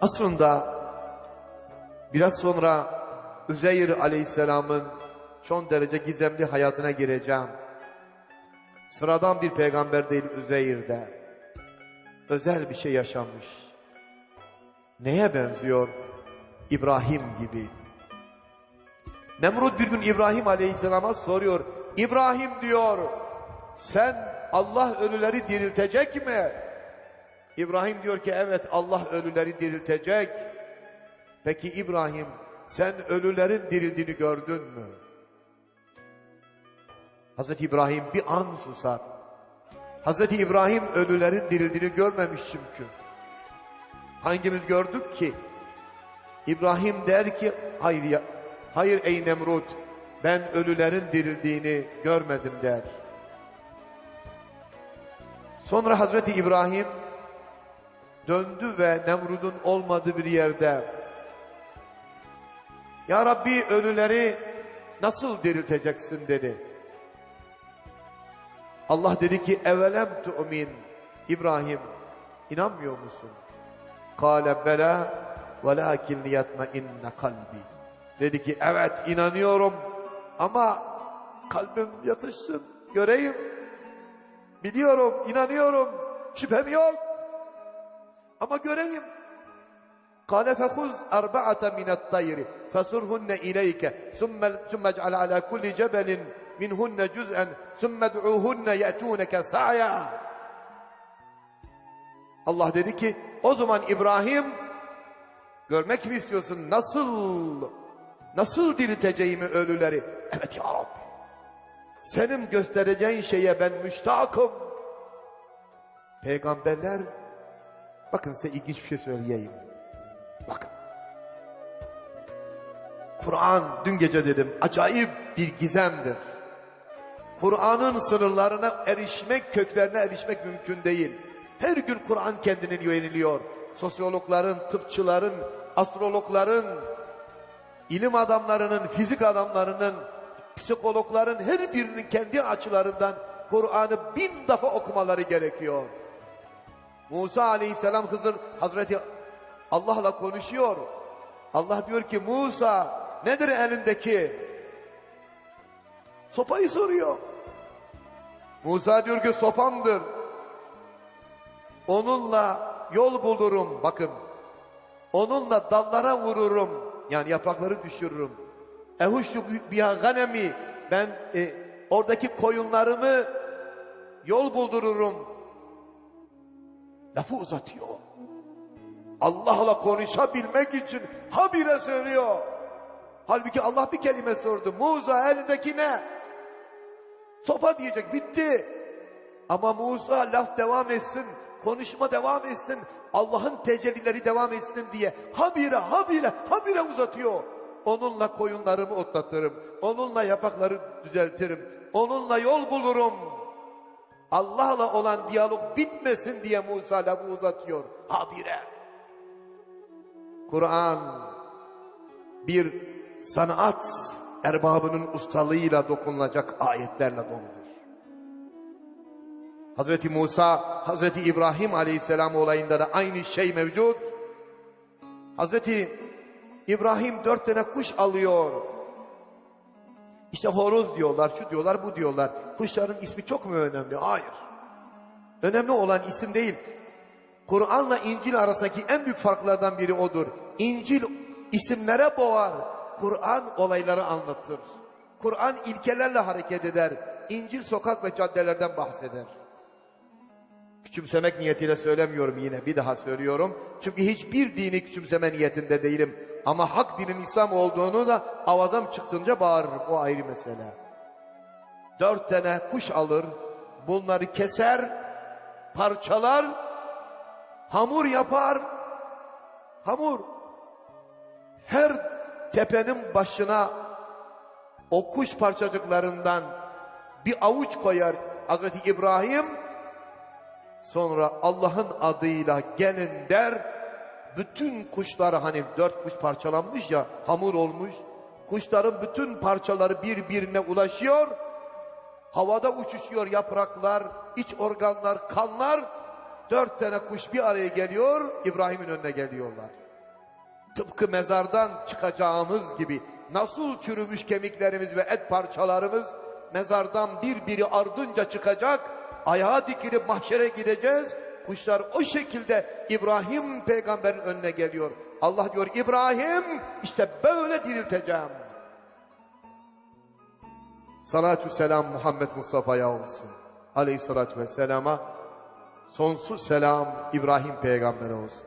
Aslında biraz sonra Üzeyr aleyhisselamın son derece gizemli hayatına gireceğim. Sıradan bir peygamber değil Üzeyr'de. Özel bir şey yaşanmış. Neye benziyor? İbrahim gibi. Nemrut bir gün İbrahim Aleyhisselam'a soruyor. İbrahim diyor, sen Allah ölüleri diriltecek mi? İbrahim diyor ki evet Allah ölüleri diriltecek. Peki İbrahim sen ölülerin dirildiğini gördün mü? Hazreti İbrahim bir an susar. Hazreti İbrahim ölülerin dirildiğini görmemiş çünkü. Hangimiz gördük ki? İbrahim der ki hayır ya, hayır ey Nemrut ben ölülerin dirildiğini görmedim der. Sonra Hazreti İbrahim döndü ve Nemrut'un olmadığı bir yerde Ya Rabbi ölüleri nasıl dirilteceksin dedi. Allah dedi ki evelem tu'min İbrahim inanmıyor musun? Kale bela velakin liyatmainne kalbi. Dedi ki evet inanıyorum ama kalbim yatışsın göreyim. Biliyorum inanıyorum şüphem yok ama göreyim. قال فخذ أربعة من الطير فصرهن إليك ثم ثم اجعل على كل جبل منهن جزءا ثم ادعوهن يأتونك سعيا Allah dedi ki o zaman İbrahim görmek mi istiyorsun nasıl nasıl dirilteceğimi ölüleri evet ya Rabbi senin göstereceğin şeye ben müştakım peygamberler bakın size ilginç bir şey söyleyeyim bakın Kur'an dün gece dedim acayip bir gizemdir Kur'an'ın sınırlarına erişmek, köklerine erişmek mümkün değil. Her gün Kur'an kendini yeniliyor. Sosyologların, tıpçıların, astrologların, ilim adamlarının, fizik adamlarının, psikologların her birinin kendi açılarından Kur'an'ı bin defa okumaları gerekiyor. Musa aleyhisselam Hızır Hazreti Allah'la konuşuyor. Allah diyor ki Musa nedir elindeki? Sopayı soruyor. Musa diyor ki sopamdır. Onunla yol bulurum. Bakın. Onunla dallara vururum. Yani yaprakları düşürürüm. Ehuşu biha ganemi. Ben e, oradaki koyunlarımı yol buldururum. Lafı uzatıyor. Allah'la konuşabilmek için habire söylüyor. Halbuki Allah bir kelime sordu. Musa elindeki ne? Sopa diyecek bitti. Ama Musa laf devam etsin, konuşma devam etsin, Allah'ın tecellileri devam etsin diye habire habire habire uzatıyor. Onunla koyunlarımı otlatırım, onunla yaprakları düzeltirim, onunla yol bulurum. Allah'la olan diyalog bitmesin diye Musa lafı uzatıyor habire. Kur'an bir sanat erbabının ustalığıyla dokunulacak ayetlerle doludur. Hazreti Musa, Hazreti İbrahim Aleyhisselam olayında da aynı şey mevcut. Hazreti İbrahim dört tane kuş alıyor. İşte horoz diyorlar, şu diyorlar, bu diyorlar. Kuşların ismi çok mu önemli? Hayır. Önemli olan isim değil. Kur'an'la İncil arasındaki en büyük farklardan biri odur. İncil isimlere boğar. Kur'an olayları anlatır. Kur'an ilkelerle hareket eder. İncil sokak ve caddelerden bahseder. Küçümsemek niyetiyle söylemiyorum yine bir daha söylüyorum. Çünkü hiçbir dini küçümseme niyetinde değilim. Ama hak dinin İslam olduğunu da avazım çıktığınca bağırırım. O ayrı mesele. Dört tane kuş alır. Bunları keser, parçalar, hamur yapar. Hamur. Her tepenin başına o kuş parçacıklarından bir avuç koyar Hazreti İbrahim. Sonra Allah'ın adıyla gelin der. Bütün kuşlar hani dört kuş parçalanmış ya hamur olmuş. Kuşların bütün parçaları birbirine ulaşıyor. Havada uçuşuyor yapraklar, iç organlar, kanlar. Dört tane kuş bir araya geliyor, İbrahim'in önüne geliyorlar. Tıpkı mezardan çıkacağımız gibi nasıl çürümüş kemiklerimiz ve et parçalarımız mezardan birbiri ardınca çıkacak, ayağa dikilip mahşere gideceğiz. Kuşlar o şekilde İbrahim peygamberin önüne geliyor. Allah diyor İbrahim işte böyle dirilteceğim. Salatü selam Muhammed Mustafa'ya olsun. Aleyhissalatü vesselama sonsuz selam İbrahim peygambere olsun.